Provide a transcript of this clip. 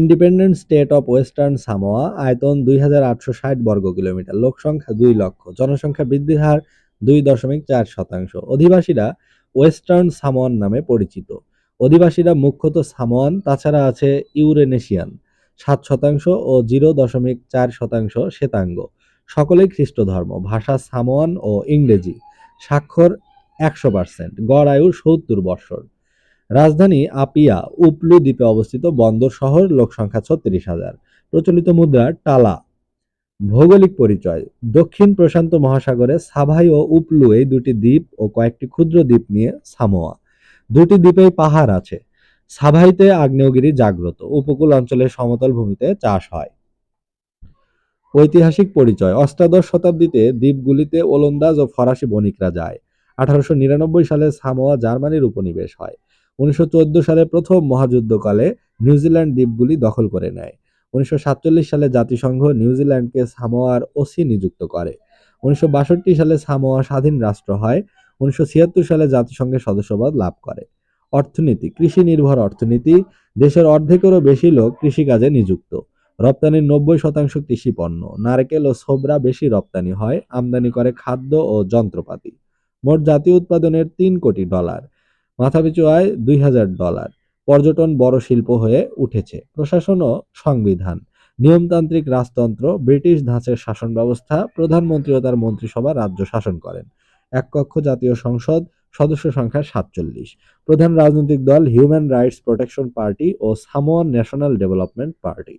Independent state of western Samoa, আয়তন দুই হাজার আটশো ষাট বর্গ কিলোমিটার। লোক সংখ্যা দুই লক্ষ, জনসংখ্যা বৃদ্ধির হার দুই দশমিক চার শতাংশ। অধিবাসীরা ওয়েস্টার্ন সামোয়ান নামে পরিচিত। অধিবাসীরা মুখ্যত সামোয়ান, তাছাড়া আছে ইউরেনেশিয়ান, সাত শতাংশ ও জিরো দশমিক চার শতাংশ শ্বেতাঙ্গ। সকলেই খ্রিস্ট ধর্ম ভাষা সামোয়ান ও ইংরেজি। স্বাক্ষর একশো পার্সেন্ট, গড় আয়ু সত্তর বৎসর। রাজধানী আপিয়া উপলু দ্বীপে অবস্থিত বন্দর শহর, লোক সংখ্যা ছত্রিশ হাজার। প্রচলিত মুদ্রা টালা। ভৌগোলিক পরিচয়, দক্ষিণ প্রশান্ত মহাসাগরে সাভাই ও উপলু এই দুটি দ্বীপ ও কয়েকটি ক্ষুদ্র দ্বীপ নিয়ে সামোয়া। দুটি দ্বীপেই পাহাড় আছে। সাভাইতে আগ্নেয়গিরি জাগ্রত। উপকূল অঞ্চলের সমতল ভূমিতে চাষ হয়। ঐতিহাসিক পরিচয়, অষ্টাদশ শতাব্দীতে দ্বীপগুলিতে ওলন্দাজ ও ফরাসি বণিকরা যায়। আঠারোশো নিরানব্বই সালে সামোয়া জার্মানির উপনিবেশ হয়। উনিশশো চোদ্দ সালে প্রথম মহাযুদ্ধকালে নিউজিল্যান্ড দ্বীপগুলি দখল করে নেয়। উনিশশো সাতচল্লিশ সালে জাতিসংঘ নিউজিল্যান্ডকে সামোয়ার ওসি নিযুক্ত করে। উনিশশো বাষট্টি সালে সামোয়া স্বাধীন রাষ্ট্র হয়। উনিশশো ছিয়াত্তর সালে জাতিসংঘের সদস্যপদ লাভ করে। অর্থনীতি, কৃষি নির্ভর অর্থনীতি, দেশের অর্ধেকেরও বেশি লোক কৃষিকাজে নিযুক্ত। রপ্তানির নব্বই শতাংশ কৃষি পণ্য। নারকেল ও ছোবরা বেশি রপ্তানি হয়, আমদানি করে খাদ্য ও যন্ত্রপাতি। মোট জাতীয় উৎপাদনের তিন কোটি ডলার। মাথাপিছু আয় দুই হাজার ডলার। পর্যটন বড় শিল্প হয়ে উঠেছে। প্রশাসন ও সংবিধান। নিয়মতান্ত্রিক রাজতন্ত্র, ব্রিটিশ ধাঁচের শাসন ব্যবস্থা, প্রধানমন্ত্রী ও তার মন্ত্রিসভা রাজ্য শাসন করেন। এক কক্ষ জাতীয় সংসদ, সদস্য সংখ্যা সাতচল্লিশ। প্রধান রাজনৈতিক দল হিউম্যান রাইটস প্রোটেকশন পার্টি ও সামোয়ান ন্যাশনাল ডেভেলপমেন্ট পার্টি